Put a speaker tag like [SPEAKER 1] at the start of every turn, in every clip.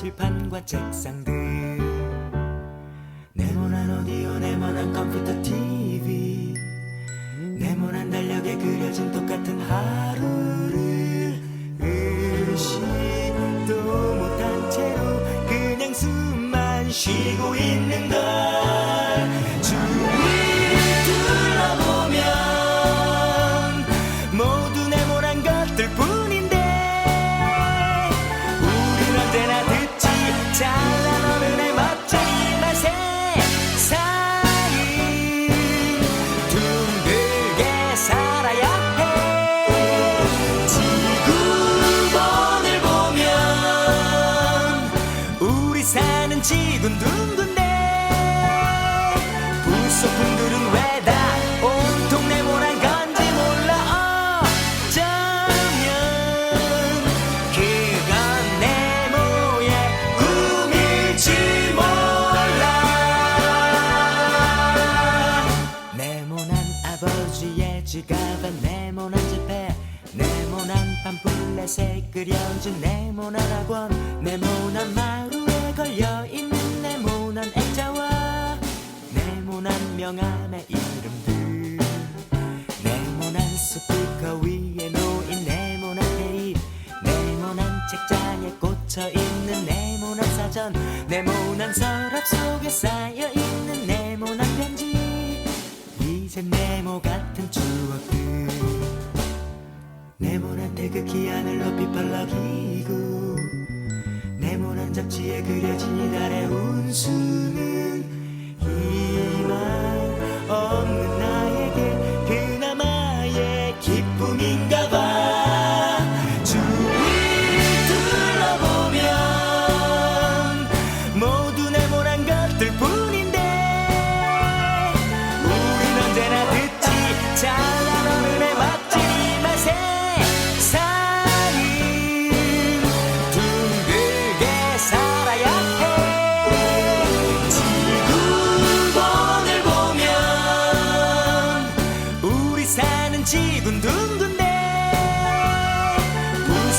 [SPEAKER 1] 칠판과 책상들. 네모난 오디오 네모난 컴퓨터 TV 네모난 달력에 그려진 똑같은 하루 지구는 둥근데 부속품들은 왜 다. 온통 네모난 건지 몰라. 어쩌면 그건 네모의 꿈일지 몰라. 네모난 아버지의 지갑에 네모난 지폐 네모난 팜플렛에 그려진 네모난 학원 네모난 마루에 걸려있는 네모난 명함의 이름들. 네모난 스피커 위에 놓인 네모난 테이프 네모난 책장에 꽂혀있는 네모난 사전. 네모난 서랍 속에 쌓여있는 네모난 편지. 이제 네모 같은 추억들. 네모난 태극기 하늘 높이 펄럭이고 네모난 잡지에 그려진 이달의 운수는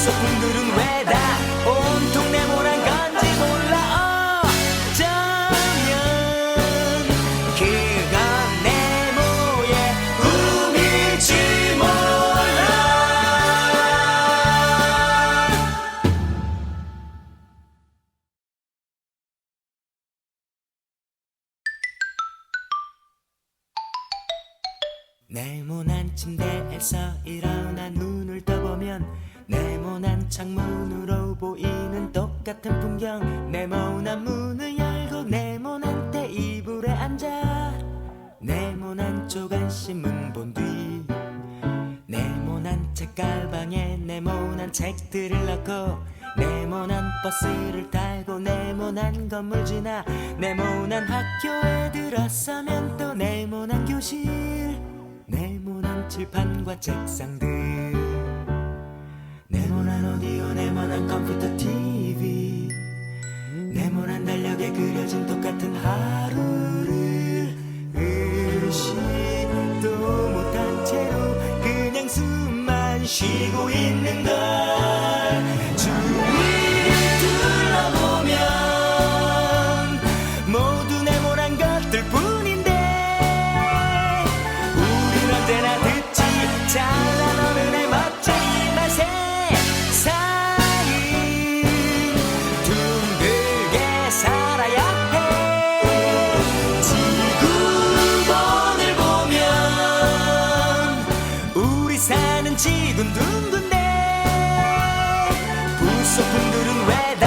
[SPEAKER 1] 부속품들은 왜 다? 온통 네모난 건지 몰라. 어쩌면 그건 네모의 꿈일지 몰라. 네모난 침대에서 일어나 눈을 떠보면 네모난 창문으로 보이는 똑같은 풍경. 네모난 문을 열고 네모난 테이블에 앉아. 네모난 조간 신문 본 뒤. 네모난 책가방에 네모난 책들을 넣고 네모난 버스를 타고 네모난 건물 지나 네모난 학교에 들어서면 또 네모난 교실. 네모난 칠판과 책상들 네모난 컴퓨터 TV 네모난 달력에 그려진 똑같은 하루를 의식도 못한 채로 그냥 숨만 쉬고 있는 걸 지금 둔둔데? 부속품들은 왜 다.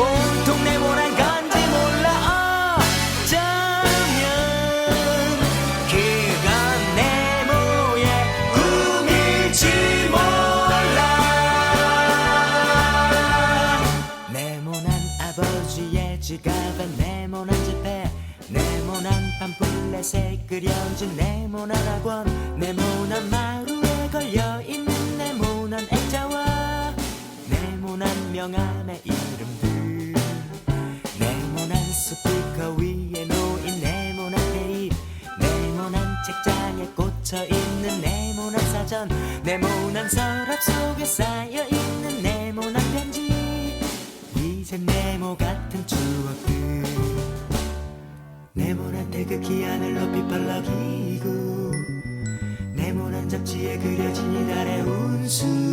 [SPEAKER 1] 온통 네모난 건지 몰라. 어, 어쩌면 그건 네모의 꿈일지 몰라. 네모난 아버지의 지갑에 네모난 지폐 네모난 팜플렛에 그려진 네모난 학원 네모난 마루에 걸려있는 네모난 명함의 이름들. 네모난 스피커 위에 놓인 네모난 테이프 네모난 책장에 꽂혀있는 네모난 사전 네모난 서랍 속에 쌓여있는 네모난 편지. 이제 네모 같은 추억들. 네모난 태극기 하늘로 빗발라기고 네모난 잡지에 그려진 이달의 운수